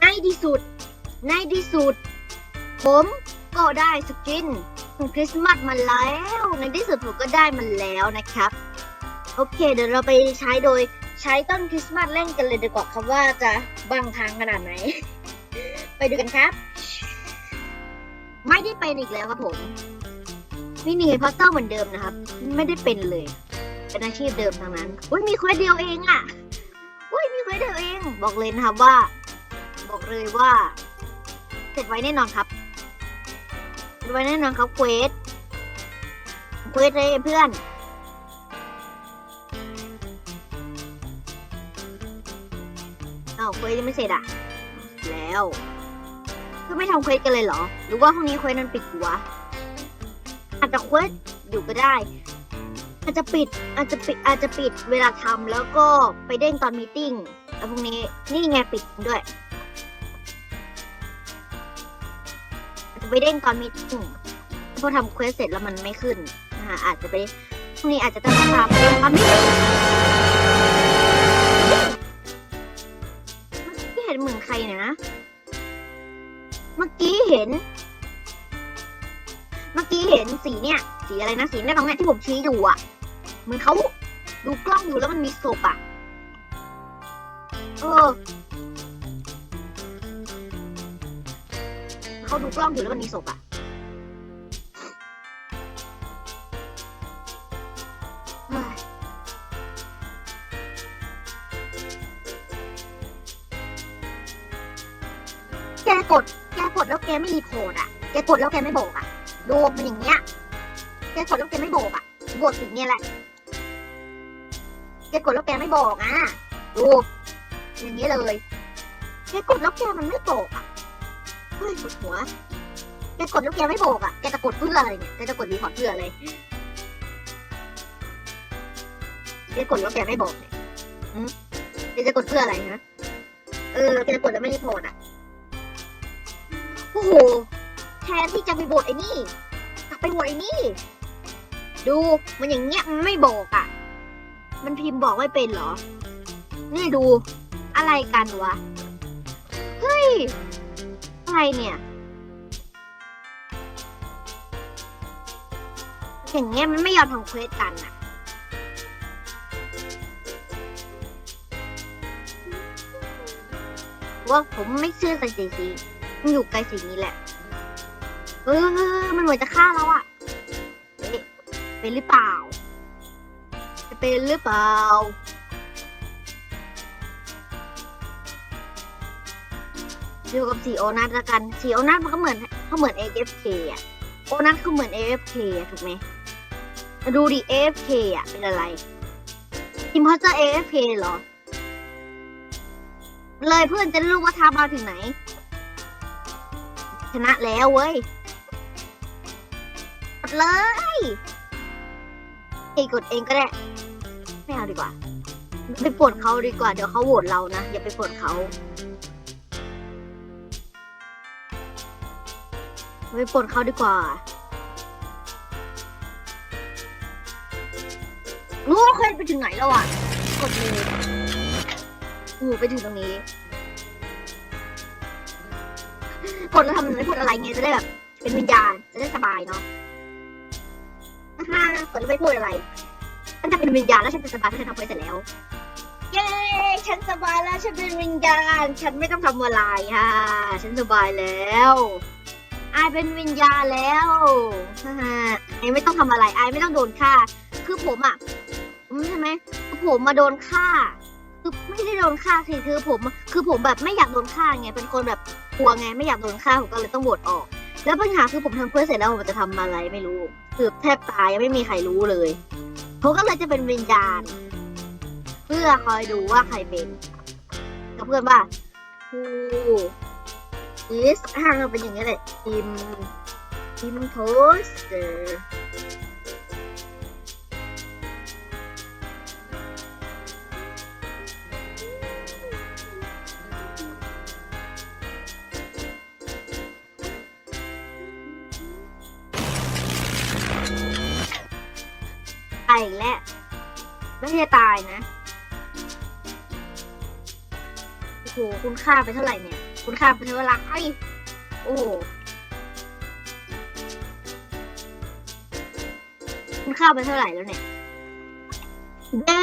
ในที่สุด ในที่สุด ผมก็ได้สกินของคริสต์มาสมาแล้ว ในที่สุดผมก็ได้มันแล้วนะครับ โอเค เดี๋ยวเราไปใช้โดยใช้ต้นคริสต์มาสเล่นกันเลยดีกว่าครับว่าจะบังทางขนาดไหน ไปดูกันครับ ไม่ได้เป็นอีกแล้วครับผมไม่มีพัซเซิลเหมือนเดิมนะครับ ไม่ได้เป็นเลย เป็นอาชีพเดิมทางนั้น อุ้ยมีเควสเดียวเองอะอุ้ยมีเควสเดียวเอง บอกเลยนะครับว่า บอกเลยว่าเสร็จไว้แน่นอนครับเสร็จไว้แน่นอนครับเควสเควสเลยเพื่อนอ้าวเควสยังไม่เสร็จอะแล้วก็ไม่ทำเควสกันเลยเหรอ หรือว่าห้องนี้เควสมันปิดอยู่วะอาจจะเควสอยู่ก็ได้ อาจจะปิดอาจจะปิดอาจจะปิดเวลาทำแล้วก็ไปเด้งตอนมีตติ้งแล้วพวกนี้นี่ไงปิดด้วย ไปเด้งตอนมีตติ้งพอทำเควสเสร็จแล้วมันไม่ขึ้นนะคะอาจจะไปพรุ่งนี้อาจจะต้องทำเด้งตอนมีตติ้ที่เห็นเหมือนใครเนี่ยนะเมื่อกี้เห็น เมื่อกี้เห็นสีเนี่ย สีอะไรนะสีเนี่ยตรงเนี้ยที่ผมชี้อยู่อะเหมือนเขาดูกล้องอยู่แล้วมันมีศพอะ เออ เขาดูกล้องอยู่แล้วมันมีศพอะเฮ้ยแกกด แกกดแล้วแกไม่รีโพอร์ตอะ แกกดแล้วแกไม่บอกอะดูมันอย่างเงี้ย แกกดแล้วแกไม่บอกอะบทอย่างเงี้ยแหละ แกกดแล้วแกไม่บอกอะดูอย่างเงี้ยเลยแกกดแล้วแกมันไม่บกอะ เฮ้ยปวดหัวแกกดแล้วแกไม่บอกอะแกจะกดเพื่ออะไรเนี่ยแกจะกดรีพอร์ตเพื่ออะไรแกกดแล้วแกไม่บอกเนี่ยหืมแกจะกดเพื่ออะไรฮะเออแกจะกดแล้วไม่รีพอร์ตอะโอ้โหแทนที่จะไปโหวตไอ้นี่กลับไปโหวตไอ้นี่ดูมันอย่างเงี้ยมันไม่บอกอะ่ะ มันพิมพ์บอกไม่เป็นเหรอ นี่ดูอะไรกันวะ เฮ้ย อะไรเนี่ย อย่างเงี้ยมันไม่ยอมทำเควสกันอะว่าผมไม่เชื่อส่สีสีมันอยู่ไกลสิ่งนี้แหละ เออมันเหมือนจะฆ่าเราอะเอ๊ะเป็นหรือเปล่า จะเป็นหรือเปล่า อยู่กับสีโอนัทละกันสีโอนัทมันก็เหมือนเขาเหมือน AFK อะโอนัทเขาเหมือน AFK อะถูกไหมดูดิ AFK อะเป็นอะไรอิมพอสเตอร์ AFK เหรอ เลยเพื่อนจะรู้ว่าทำมาถึงไหน ชนะแล้วเว้ยกดเลยเอกดเองก็ได้ ไม่เอาดีกว่า ไปปวดเขาดีกว่า เดี๋ยวเขาโหวตเรานะ อย่าไปปวดเขา ไปปวดเขาดีกว่ารู้ว่าเคยไปถึงไหนแล้วอะ กดเลยอู้ไปถึงตรงนี้กดแล้วทำไม่พูดอะไรเงี้ยจะได้แบบ เป็นวิญญาณจะได้สบายเนาะฮ่ากดแล้วไม่พูดอะไรฉันจะเป็นวิญญาณแล้วฉันจะสบายฉันทำไปเสร็จแล้ว เย้ ฉันสบายแล้วฉันเป็นวิญญาณ ฉันไม่ต้องทำอะไรค่ะ ฉันสบายแล้ว อายเป็นวิญญาณแล้วฮ่าฮ่าไอายไม่ต้องทำอะไรไอายไม่ต้องโดนฆ่า คือผมอะอืมใช่ไหมคือผมมาโดนฆ่า คือไม่ได้โดนฆ่าสิคือผม คือผมแบบไม่อยากโดนฆ่าไง เป็นคนแบบกลัวไง ไม่อยากโดนฆ่าผมก็เลยต้องโหวตออก แล้วปัญหาคือผมทำเพื่อเสร็จแล้วผมจะทำอะไรไม่รู้ คือแทบตายยังไม่มีใครรู้เลยผมก็เลยจะเป็นวิญญาณ เพื่อคอยดูว่าใครเป็นกับเพื่อนว่าฮู อีสห้างเป็นอย่างนี้แหละทีมทีมโพสเตอร์ตายอีกแล้วไม่ใช่ตายนะ โอ้โห คุณค่าไปเท่าไหร่เนี่ย คุณค่าไปเท่าไหร่โอ้คุณค่าไปเท่าไหร่แล้วเนี่ยเย้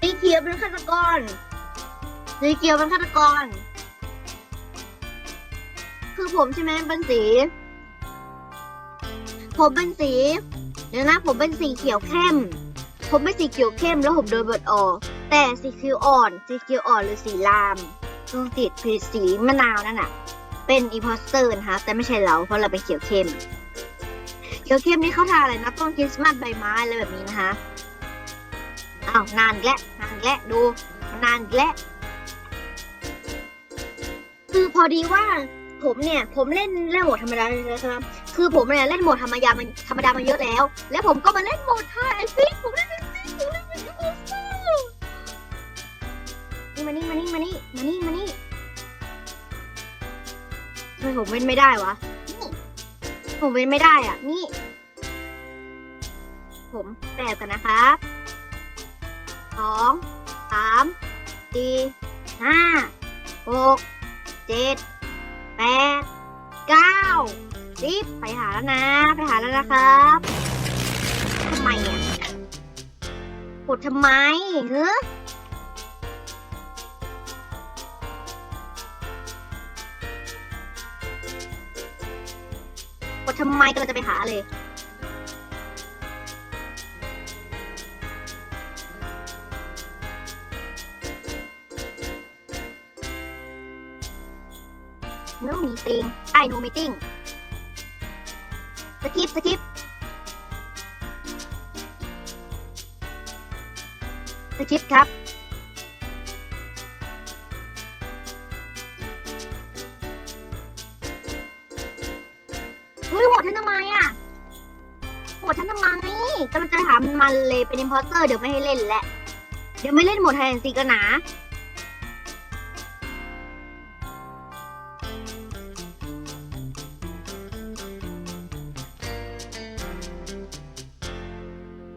สีเขียวเป็นฆาตกรสีเขียวเป็นฆาตกร คือผมใช่ไหมเป็นสี ผมเป็นสี เดี๋ยวนะผมเป็นสีเขียวเข้ม ผมเป็นสีเขียวเข้มแล้วผมโดนเบิดออกแต่สีเขียวอ่อน สีเขียวอ่อนหรือสีลาม ตัวติดคือสีมะนาวนั่นน่ะ เป็นอีพอสเตอร์นะคะแต่ไม่ใช่เราเพราะเราเป็นเขียวเข้ม เขียวเข้มนี่เขาทาอะไรนะต้นคริสต์มาสใบไม้อะไรแบบนี้นะคะอ้าวนานอีกแล้วนานอีกแล้วดูนานอีกแล้วคือพอดีว่าผมเนี่ยผมเล่นเล่นโหมดธรรมดาเลยนะครับคือผมเนี่ยเล่นโหมดธรรมดามันธรรมดามาเยอะแล้ว แล้วผมก็มาเล่นโหมดไทยซิผมเล่นซิผมเล่นเป็นยูโซนี่ มานี่มานี่มานี่มานี่มานี่ทำไมผมเล่นไม่ได้วะนี่ผมเล่นไม่ได้อะ นี่ ผมแปดกันนะครับสองสามสี่ห้าหกเจ็ดแปดเก้าสิบไปหาแล้วนะ ไปหาแล้วนะครับทำไมอะกดทำไมเฮ้กำไมก็จะไปหาเลย no meeting ไอ้ no meeting สกิปสกิปสกิปครับ ฉันทำไมอะโหวตฉันทำไมกำลังจะถามมันเลยเป็น imposter เดี๋ยวไม่ให้เล่นแหล้วเดี๋ยวไม่เล่นหมดไทนซีกันนะ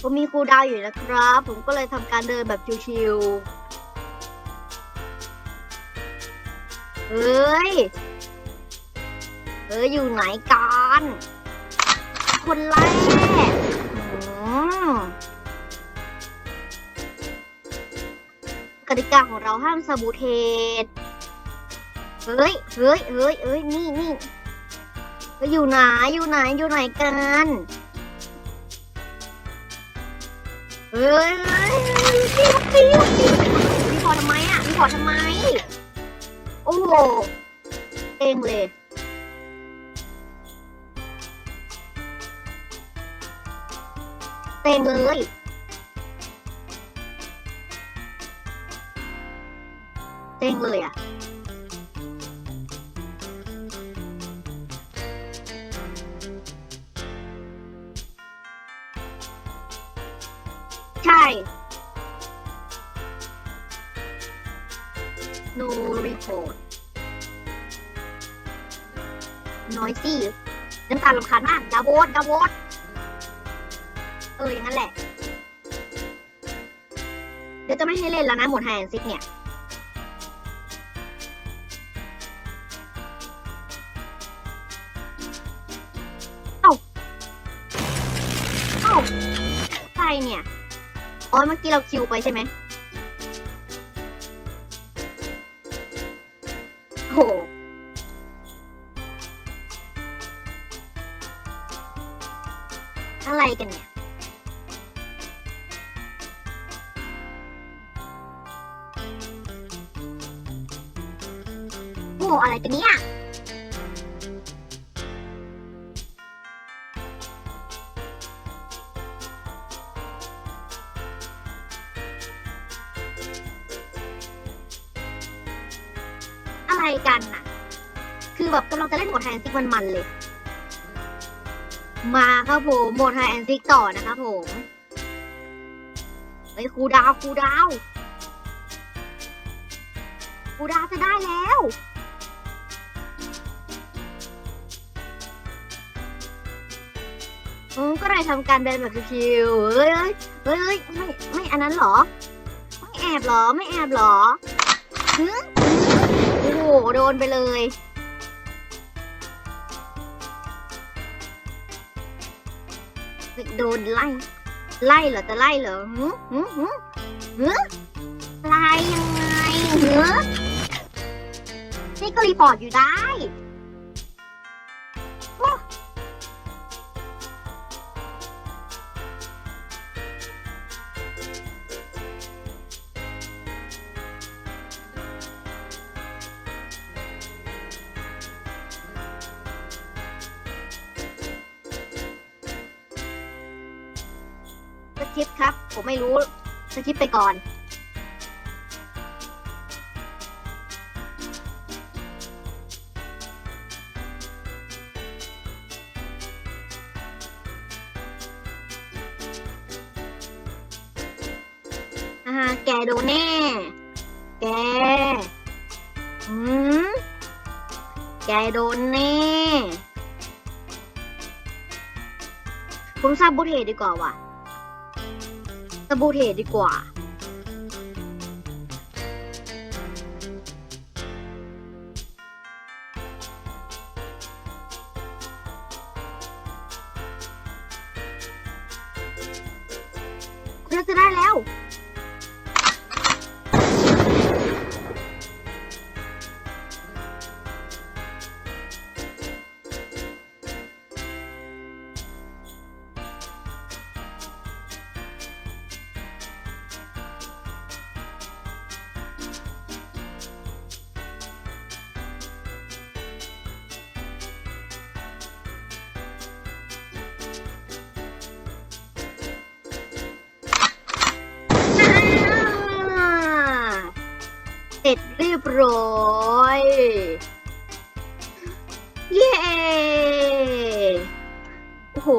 ผมมีครูดาวอยู่นะครับ ผมก็เลยทำการเดินแบบชิวๆ เฮ้ย เฮ้ย อยู่ไหนกัน คนแรกกติกาของเราห้ามสบูเทสเฮ้ย เฮ้ย เฮ้ย เฮ้ย นี่นี่อยู่ไหน อยู่ไหน อยู่ไหนกัน เฮ้ยตีตีตีมีพอทำไมอะมีพอทำไม โอ้โหเองเลย เต็งเลยเต็งเลยอะใช่ no report noisy น้ำตาลำคาญมากดาโวดดาโวด อออย่างนั้นแหละ เดี๋ยวจะไม่ให้เล่นแล้วนะหมดไฮแอนซิกเนี่ย เอ้า เอ้าใครเนี่ย อ๋อเมื่อกี้เราคิวไปใช่ไหม โอ้อะไรกันเนี่ยอะไรกันน่ะ คือแบบกำลังจะเล่นโหมดไฮแอนซิกมันๆเลย มาครับผมโหมดไฮแอนซิกต่อนะครับผมเฮ้ยครูดาวครูดาวครูดาวจะได้แล้ว อืมก็เลยทำการเดินแบบชิวๆเฮ้ยเฮ้ยเฮ้ยไม่ไม่อันนั้นเหรอ ไม่แอบเหรอไม่แอบเหรอหึโอ้โหโดนไปเลยโดนไล่ ไล่เหรอจะไล่เหรอหืมหืมหืมหืมไล่ยังไงหืมนี่ก็รีพอร์ตอยู่ได้ คริปต์ครับ ผมไม่รู้สคริปต์ไปก่อน อ่า แกโดนแน่ แก อืม แกโดนแน่ผมซาบูเทดีกว่าว่ะ บูเทดีกว่าคุณจะได้แล้ว บร้อย เย้ โอ้โห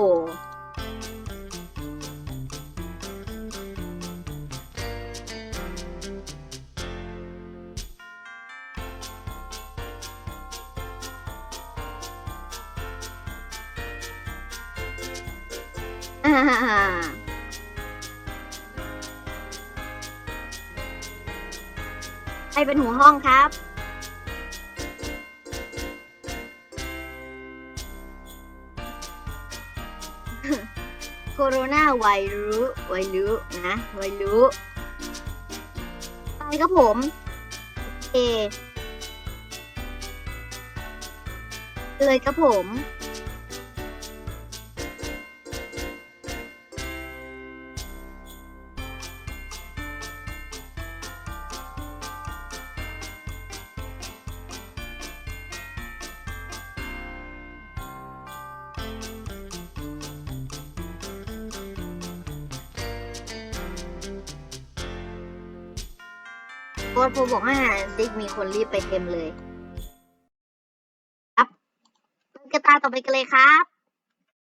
อ่า ใครเป็นหัวห้องครับ โคโรนาไวรุไวรุนะไวรุไปครับผมเอเลยครับผม โค้ดผมบอกให้หาซิกมีคนรีบไปเต็มเลย ครับกระตาต่อไปกันเลยครับ